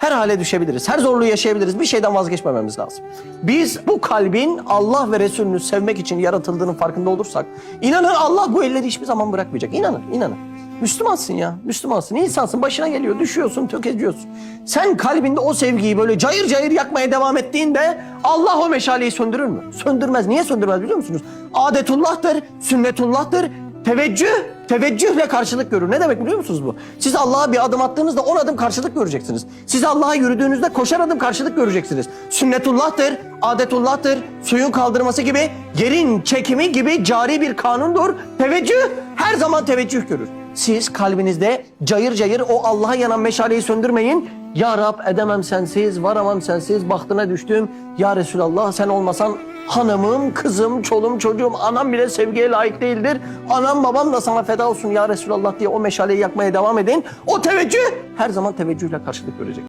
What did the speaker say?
Her hale düşebiliriz. Her zorluğu yaşayabiliriz. Bir şeyden vazgeçmememiz lazım. Biz bu kalbin Allah ve Resulünü sevmek için yaratıldığının farkında olursak inanın Allah bu elleri hiçbir zaman bırakmayacak. İnanın, inanın. Müslümansın ya, Müslümansın. insansın, başına geliyor, düşüyorsun, tökeziyorsun. Sen kalbinde o sevgiyi böyle cayır cayır yakmaya devam ettiğinde Allah o meşaleyi söndürür mü? Söndürmez. Niye söndürmez biliyor musunuz? Adetullah'tır, sünnetullah'tır, Teveccüh, teveccühle karşılık görür. Ne demek biliyor musunuz bu? Siz Allah'a bir adım attığınızda on adım karşılık göreceksiniz. Siz Allah'a yürüdüğünüzde koşar adım karşılık göreceksiniz. Sünnetullah'tır, adetullah'tır, suyun kaldırması gibi, yerin çekimi gibi cari bir kanundur. Teveccüh her zaman teveccüh görür. Siz kalbinizde cayır cayır o Allah'a yanan meşaleyi söndürmeyin. Ya Rab edemem sensiz, varamam sensiz, bahtına düştüm. Ya Resulallah sen olmasan hanımım, kızım, çoluğum, çocuğum, anam bile sevgiye layık değildir. Anam babam da sana feda olsun ya Resulallah diye o meşaleyi yakmaya devam edin. O teveccüh her zaman teveccühle karşılık görecek.